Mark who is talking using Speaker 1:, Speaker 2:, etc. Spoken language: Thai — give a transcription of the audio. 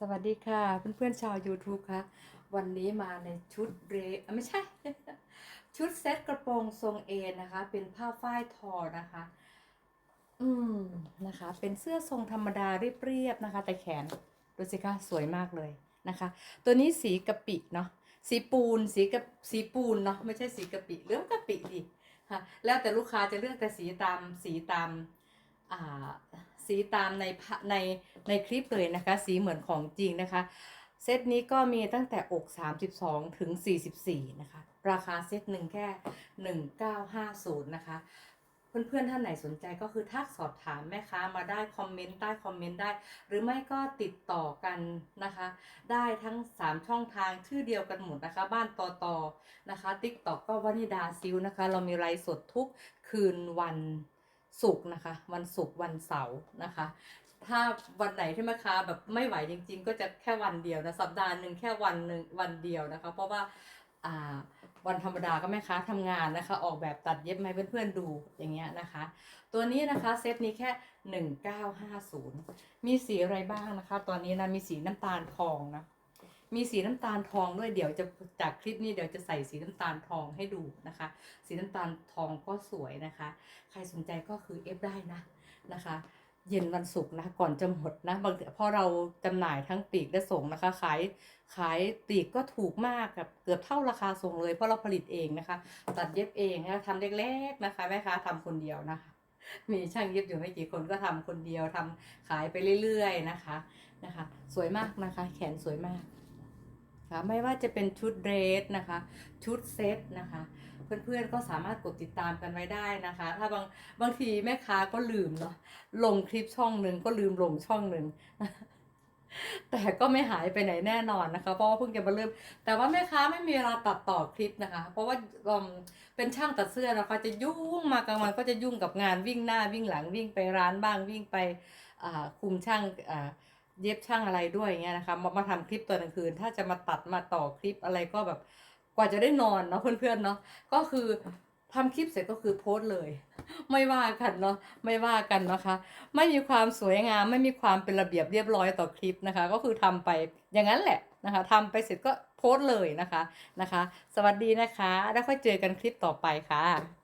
Speaker 1: สวัสดีค่ะ เพื่อนๆชาว YouTube ค่ะวันนี้มาในชุดเรอะไม่ใช่ ชุดเซ็ตกระโปรงทรงเอนะคะ เป็นผ้าฝ้ายทอนะคะ อืมนะคะ เป็นเสื้อทรงธรรมดาเรียบๆนะคะ แต่แขนดูสิคะสวยมากเลยนะคะ ตัวนี้สีกะปิเนาะสีปูนสีกับสีปูนเนาะไม่ใช่สีกะปิหรือว่ากะปิดิค่ะแล้วแต่ลูกค้าจะเลือกแต่สีตามสีตามอ่า สีตามในในในคลิปเลยนะคะ สีเหมือนของจริงนะคะ เซตนี้ก็มีตั้งแต่อก 32 ถึง 44 นะคะ ราคาเซตหนึ่งแค่ 1950 นะคะ เพื่อนๆท่านไหนสนใจก็คือทักสอบถามแม่ค้ามาได้คอมเมนต์ใต้คอมเมนต์ได้ หรือไม่ก็ติดต่อกันนะคะ ได้ทั้ง 3 ช่องทางชื่อเดียวกันหมดนะคะ บ้านตอตอนะคะติ๊กตอกก็วานิดาซิลนะคะ เรามีไลฟ์สดทุกคืนวัน ศุกร์นะคะ วันศุกร์วันเสาร์นะคะ ถ้าวันไหนที่แม่ค้าแบบไม่ไหวจริง ๆ ก็จะแค่วันเดียวนะสัปดาห์หนึ่งแค่วันหนึ่งวันเดียวนะคะ เพราะว่าอ่าวันธรรมดาก็แม่ค้าทำงานนะคะ ออกแบบตัดเย็บให้เพื่อนๆดูอย่างเงี้ยนะคะ ตัวนี้นะคะเซตนี้แค่ 1950 มีสีอะไรบ้างนะคะ ตอนนี้นะมีสีน้ำตาลทองนะ มีสีน้ำตาลทองด้วยเดี๋ยวจะจากคลิปนี้เดี๋ยวจะใส่สีน้ำตาลทองให้ดูนะคะ สีน้ำตาลทองก็สวยนะคะ ใครสนใจก็คือเอฟได้นะนะคะ เย็นวันศุกร์นะก่อนจะหมดนะบางพราะเราจำหน่ายทั้งปีกและส่งนะคะ ขายขายปีกก็ถูกมากกับเกือบเท่าราคาส่งเลย เพราะเราผลิตเองนะคะ ตัดเย็บเองนะทำเล็กๆนะคะแม่ค้าทำคนเดียวนะคะมีช่างเย็บอยู่ไม่กี่คนก็ทำคนเดียวทำขายไปเรื่อยๆนะคะนะคะ สวยมากนะคะ แขนสวยมาก ค่ะไม่ว่าจะเป็นชุดเดรสนะคะ ชุดเซตนะคะ เพื่อนๆก็สามารถกดติดตามกันไว้ได้นะคะ ถ้าบางบางทีแม่ค้าก็ลืมเนาะลงคลิปช่องหนึ่งก็ลืมลงช่องหนึ่งแต่ก็ไม่หายไปไหนแน่นอนนะคะ เพราะว่าเพิ่งจะมาเริ่ม แต่ว่าแม่ค้าไม่มีเวลาตัดต่อคลิปนะคะ เพราะว่าเป็นช่างตัดเสื้อนะคะจะยุ่งมากลางวันก็จะยุ่งกับงานวิ่งหน้าวิ่งหลังวิ่งไปร้านบ้างวิ่งไปคุมช่างอ เย็บช่างอะไรด้วยอย่างเงี้ยนะคะมามาทำคลิปตอนกลางคืน ถ้าจะมาตัดมาต่อคลิปอะไรก็แบบกว่าจะได้นอนเนาะเพื่อนๆเนาะก็คือทำคลิปเสร็จก็คือโพสต์เลย ไม่ว่ากันเนาะไม่ว่ากันนะคะ ไม่มีความสวยงาม ไม่มีความเป็นระเบียบเรียบร้อยต่อคลิปนะคะ ก็คือทำไปอย่างนั้นแหละนะคะทำไปเสร็จก็โพสต์เลยนะคะนะคะ สวัสดีนะคะ แล้วค่อยเจอกันคลิปต่อไปค่ะ